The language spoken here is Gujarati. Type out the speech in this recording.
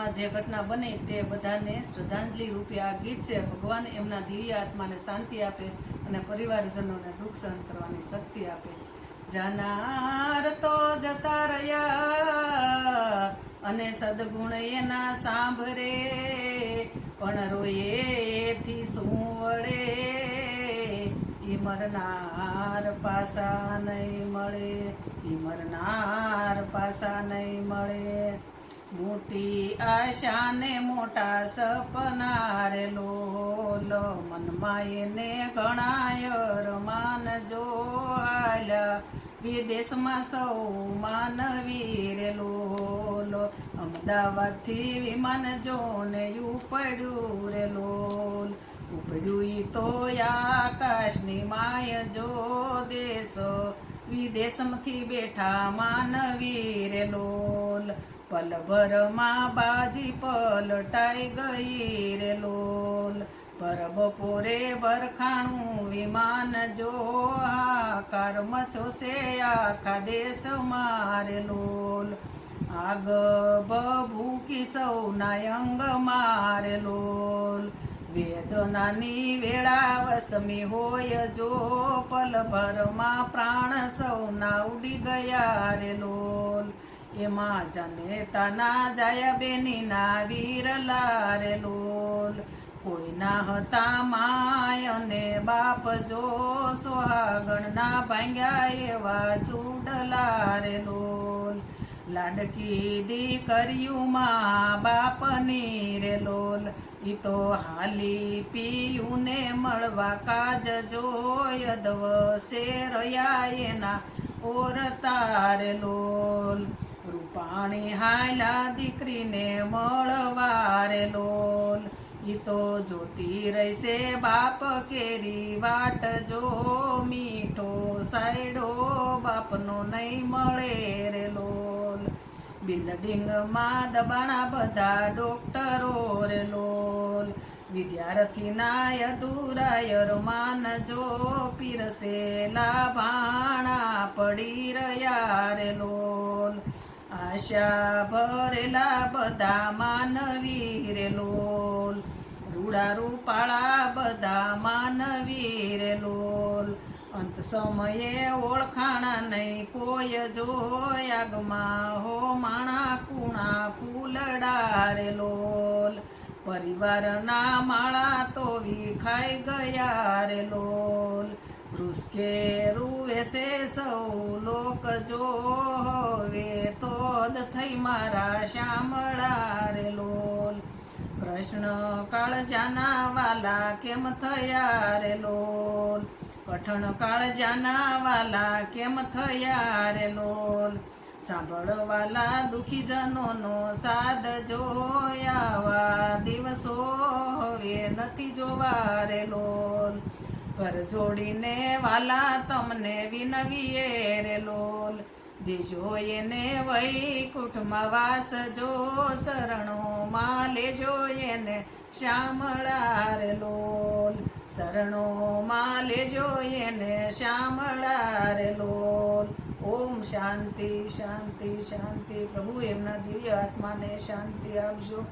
જીવનમાં જે ઘટના બની તે બધાને શ્રદ્ધાંજલિ રૂપે આ ગીત છે. ભગવાન એમના દિવ્ય આત્માને શાંતિ આપે અને પરિવારજનોને દુઃખ સહન કરવાની શક્તિ આપે. જાનાર તો જતા રહ્યા અને સદગુણ એના સાંભરે પણ રોયેથી શું વળે ઈ મરનાર પાસા નહીં મળે. ઈ મરનાર પાસા નહીં મળે. મોટી આશા ને મોટા સપના રે લોલ. મનમાં એને ઘણાય રમાન જો વિદેશમાં સૌ માનવી રે લોલ. અમદાવાદથી વિમાન જોને ઉપડ્યું રે લોલ. ઉપડ્યું તો આકાશની માય જો દેશ. વિદેશમાંથી બેઠા માનવી પલભરમાં બાજી પલટાઈ ગઈ રે લોલ. પર બપોરે બરખાણું વિમાન જો હાકાર મચો છે આખા દેશ મારે લોલ. આગ ભૂકી સૌના અંગ મારે લોલ. વેદનાની વેળા વસમી હોય જો પલભરમાં પ્રાણ સૌના ઉડી ગયા રે લોલ. એમાં જનેતાના જાયા બેનીના વીર રે લોલ. કોઈના હતા માય અને બાપ જો સોહાગણના ભાંગ્યા એવા ચૂડલા રે લોલ. લાડકી દીકરીયુમાં બાપની રે લોલ. ઈ તો હાલી પીયું ને મળવા કાજ જોય દવસે રહ્યા એના ઓર તારે લોલ. રૂપાણી હાયલા દીકરીને મળવારે લોલ. ઈ તો જોતી રહેશે બાપ કેરી વાટ, જો મીઠો સાઈડો બાપનો નહીં મળે રે લોલ. બિલ્ડિંગમાં દબાણા બધા ડોક્ટરો રે લોલ. વિદ્યાર્થીના અધૂરાય રમાન જો પીરસેલા ભાણા પડી રહ્યા રે લોલ. આશા ભરેલા બધા માનવી રે લોલ રૂડા રૂપાળા બધા માનવી રે લોલ અંત સમયે ઓળખાણા નહીં કોઈ જોયાગમાં હો માણા કુણા ફૂલડા રે લોલ પરિવારના માળા તો વિખાઈ ગયા રે લોલ ભ્રુસકે રૂવે છે સૌ લોક જો હવે. તો દ થઈ મારા શામળા રે લોલ. પ્રશ્ન કાળ જાના વાલા કેમ થયા રે લોલ? કઠણ કાળ જાના વાલા કેમ થયા રે લોલ? સાંભળવાલા દુખી જનોનો સાદ જોયાવા દિવસો હવે નથી જોવા રે લોલ. કર જોડીને વાલા તમને વિનવીએ રે લોલ. દેજો એને વૈકુંઠમાં વાસ જો શરણોમાં લેજો એને શ્યામળા રે લોલ. શરણોમાં લેજો એને શ્યામળા રે લોલ. ઓમ શાંતિ શાંતિ શાંતિ. પ્રભુ, એમના દિવ્ય આત્માને શાંતિ આપજો.